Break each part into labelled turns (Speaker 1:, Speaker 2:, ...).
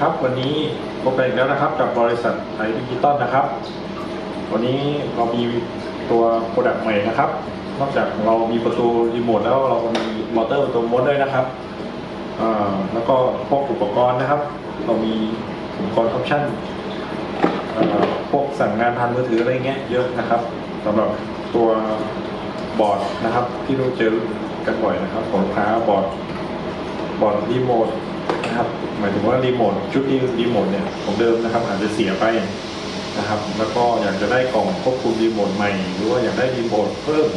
Speaker 1: ครับวันนี้พบกันอีกแล้วนะครับกับบริษัทไทยดิจิตอลนะครับ วันนี้เรามีตัวโปรดักต์ใหม่นะครับ นอกจากเรามีประตูรีโมทแล้วเราก็มีมอเตอร์ประตูมดด้วยนะครับแล้วก็พวกอุปกรณ์นะครับ เรามีอุปกรณ์ออปชั่นพวกสั่งงานผ่านมือถืออะไรเงี้ยเยอะนะครับสำหรับตัวบอร์ดนะครับ ที่เราเจอกันบ่อยนะครับของลูกค้าบอร์ดบอร์ดรีโมท นะครับ หมายถึงว่ารีโมทชุดที่รีโมทเนี่ยของเดิมนะครับ อาจจะเสียไปนะครับ แล้วก็อยากจะได้กล่องควบคุมรีโมทใหม่ หรือว่าอยากได้รีโมทเพิ่ม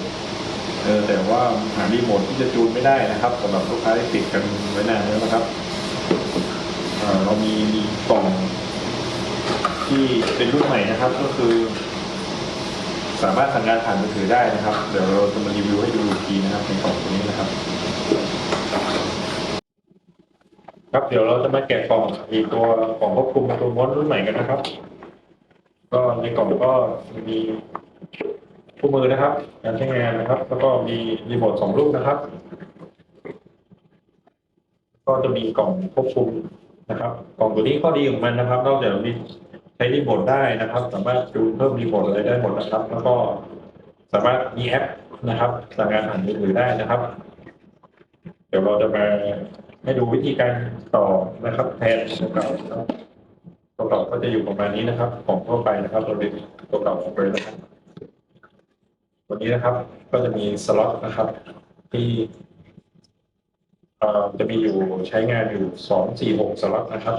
Speaker 1: เออแต่ว่าหารีโมทที่จะจูนไม่ได้นะครับสำหรับลูกค้าที่ติดกันไว้นานแล้วนะครับเเรามีมีกล่องที่เป็นรุ่นใหม่นะครับ ก็คือ สามารถสั่งงานผ่านมือถือได้นะครับ เดี๋ยวเราจะมารีวิวให้ดูอีกทีนะครับในกล่องตัวนี้นะครับ ครับเดี๋ยวเราจะมาแกะกล่องอีกตัวกล่องควบคุมตัวม้วนรุ่นใหม่กันนะครับ ก็ในกล่องก็มีคู่มือนะครับ การใช้งานนะครับ แล้วก็มีรีโมทสองลูกนะครับ ก็จะมีกล่องควบคุมนะครับ กล่องตัวนี้ข้อดีของมันนะครับนอกจากมีใช้รีโมทได้นะครับ สามารถจูนเพิ่มรีโมทอะไรได้หมดนะครับ แล้วก็สามารถมีแอปนะครับสั่งงานผ่านมือถือได้นะครับ เดี๋ยวเราจะมา ให้ดูวิธีการต่อนะครับแทนตัวเก่านะครับตัวเก่าก็จะอยู่ประมาณนี้นะครับ ของทั่วไปนะครับเราดึงตัวเก่าออกไปนะครับตัวนี้นะครับ ก็จะมีสล็อตนะครับ ที่เอ่อจะมีอยู่ใช้งานอยู่สองสี่หกสล็อตนะครับ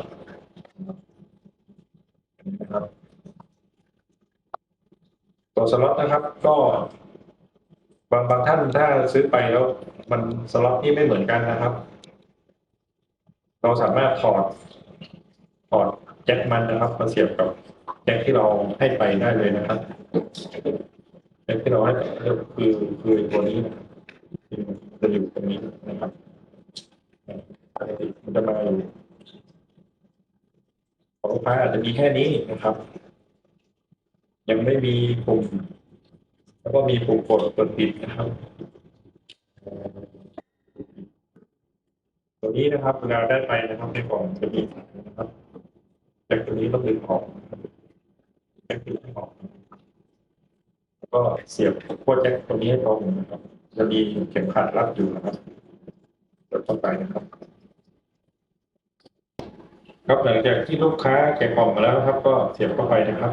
Speaker 1: นะครับ ตัวสล็อตนะครับ ก็บางบางท่านถ้าซื้อไปแล้ว มันสล็อตที่ไม่เหมือนกันนะครับ เราสามารถถอดถอดแจ็คมันนะครับมาเสียบกับแจ็คที่เราให้ไปได้เลยนะครับแจ็คที่เราให้ไปคือคือตัวนี้นะจะอยู่ตรงนี้นะครับมันจะมาอยู่ของลูกค้าอาจจะมีแค่นี้นะครับ ยังไม่มีปุ่ม แล้วก็มีปุ่มกดกดปิดนะครับเอ่อตัว นี้นะครับเวลาได้ไปนะครับในกล่องจะมีสายนะครับจากตัวนี้ต้องดึงออกนะครับแจ็คดึงให้ออกแล้วก็เสียบขั้วแจ็คตัวนี้ให้ตรงนะครับ จะมีเข็มขัดรัดอยู่นะครับเดี๋ยวเข้าไปนะครับ ครับหลังจากที่ลูกค้าแกะกล่องมาแล้วนะครับ ก็เสียบเข้าไปนะครับ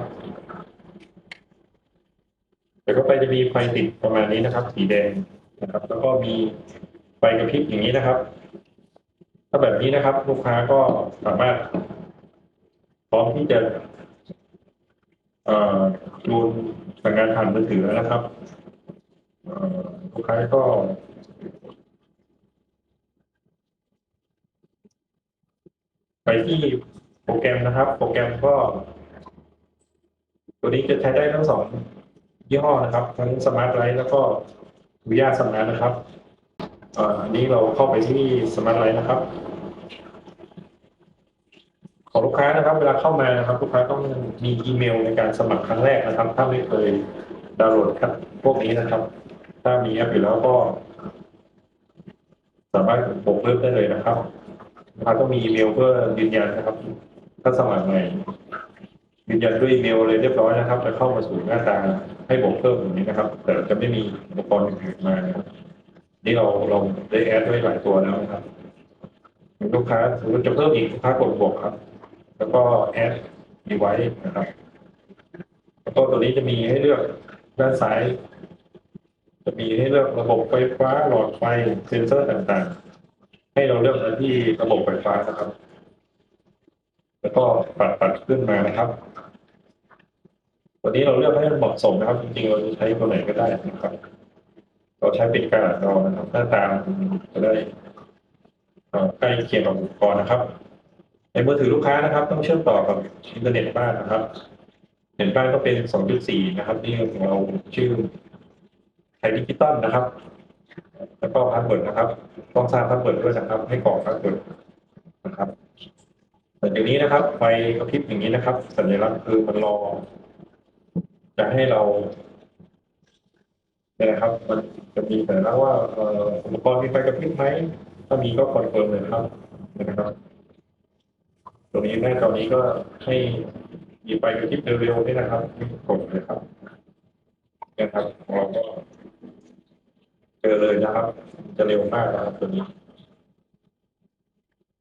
Speaker 1: เดี๋ยวก็ไปจะมีไฟติดประมาณนี้นะครับ สีแดงนะครับ แล้วก็มีไฟกระพริบอย่างนี้นะครับ ถ้าแบบนี้นะครับ ลูกค้าก็สามารถ พร้อมที่จะเอ่อจูสั่งงานผ่านมือถือแล้วนะครับลูกค้าก็ไปที่โปรแกรมนะครับ โปรแกรมก็ ตัวนี้จะใช้ได้ทั้งสองยี่ห้อนะครับ ทั้งสมาร์ทไลท์แล้วก็วิยาสมาร์ทนะครับ อันนี้เราเข้าไปที่สมาร์ทไลท์นะครับ ของลูกค้านะครับ เวลาเข้ามานะครับ ลูกค้าต้องมีอีเมลในการสมัครครั้งแรกนะครับ ถ้าไม่เคยดาวน์โหลดครับพวกนี้นะครับ ถ้ามีแอปอยู่แล้วก็ สามารถปกเพิ่มได้เลยนะครับลูกค้าต้องมีอีเมลเพื่อยืนยันนะครับ ถ้าสมัครใหม่ยืนยันด้วยอีเมลเลยเรียบร้อยนะครับ จะเข้ามาสู่หน้าตาให้บอกเพิ่มอย่างนี้นะครับ แต่จะไม่มีอุปกรณ์อื่นมานะครับ นี่เราเราได้แอดไว้หลายตัวแล้วนะครับลูกค้าสมมติจะเพิ่มอีกลูกค้ากดบวกครับ แล้วก็แอดดีไว้นะครับแล้วตัวนี้จะมีให้เลือกด้านซ้าย จะมีให้เลือกระบบไฟฟ้าหลอดไฟเซ็นเซอร์ต่างๆ ให้เราเลือกไปที่ระบบไฟฟ้านะครับ แล้วก็ปัดปัดขึ้นมานะครับตัวนี้เราเลือกให้มันเหมาะสมนะครับ จริงๆเราจะใช้ตัวไหนก็ได้นะครับ ใช้เป็นกระดาษรอนะครับหน้าตาจะได้ใกล้เคียงกับอุปกรณ์นะครับ ในมือถือลูกค้านะครับ ต้องเชื่อมต่อกับอินเทอร์เน็ตบ้านนะครับเน็ตบ้านก็เป็น 2.4 นะครับนี่ของเราชื่อไทยดิจิตอลนะครับ แล้วก็พาสเวิร์ดนะครับ ต้องสร้างพาสเวิร์ดด้วยนะครับให้กรอกพาสเวิร์ดนะครับแต่อย่างนี้นะครับไฟกระพริบอย่างนี้นะครับ สัญลักษณ์คือมันรอจะให้เรา นี่นะครับ มันจะมีสัญลักษณ์ว่าอุปกรณ์มีไฟกระพริบไหม ถ้ามีก็คอนเฟิร์มเลยนะครับนะครับ ตรงนี้หน้าจอนี้ก็ให้มีไฟกระพริบเร็วๆนี่นะครับกดเลยครับนี่ยครับเราก็เจอเลยนะครับ จะเร็วมากนะครับตัวนี้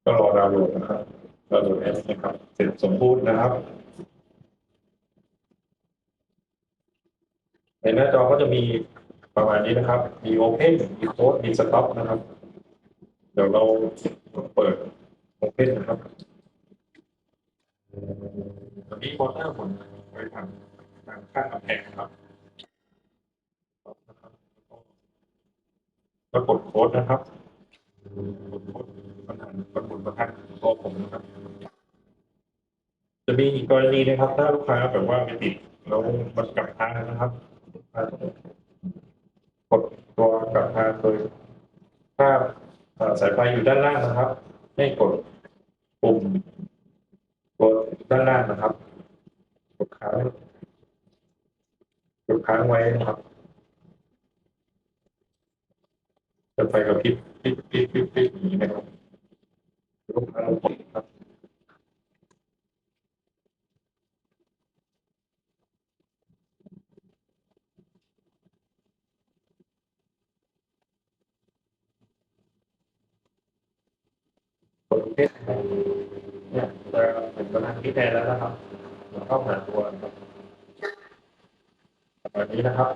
Speaker 1: ก็รอดาวน์โหลดนะครับดาวน์โหลดแอปนะครับ เสร็จสมบูรณ์นะครับในหน้าจอก็จะมี ประมาณนี้นะครับ มี Open มี Close มี Stop นะครับ เดี๋ยวเราเปิด Open นนะครับตอนนี้โคเตอร์ผมไว้ทางทางข้างกำแพงนะครับแล้วกดโค้ดนะครับกดโค้ดประธานกดบุญประธานตัวผมนะครับ จะมีอีกกรณีนะครับ ถ้าลูกค้าแบบว่าไม่ติดแล้วมันกลับทางนะครับ สายไฟอยู่ด้านล่างนะครับ ให้กดปุ่มกดด้านล่างนะครับ กดค้างกดค้างไว้นะครับจะไฟกับพริบพริบพริบพริบพริบอย่างนี้นะครับลูกค้าลงครับ กดเพศเนี่ยจะเป็นประธานที่แทนแล้วนะครับเราเข้าหาตัวแบบนี้นะครับ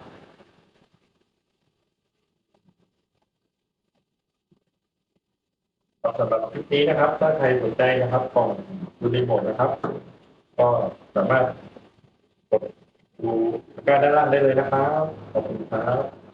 Speaker 1: สำหรับคลิปนี้นะครับ ถ้าใครสนใจนะครับกล่องดูรีโมทนะครับ ก็สามารถกดดูตะกร้าด้านล่างได้เลยนะครับ ขอบคุณครับ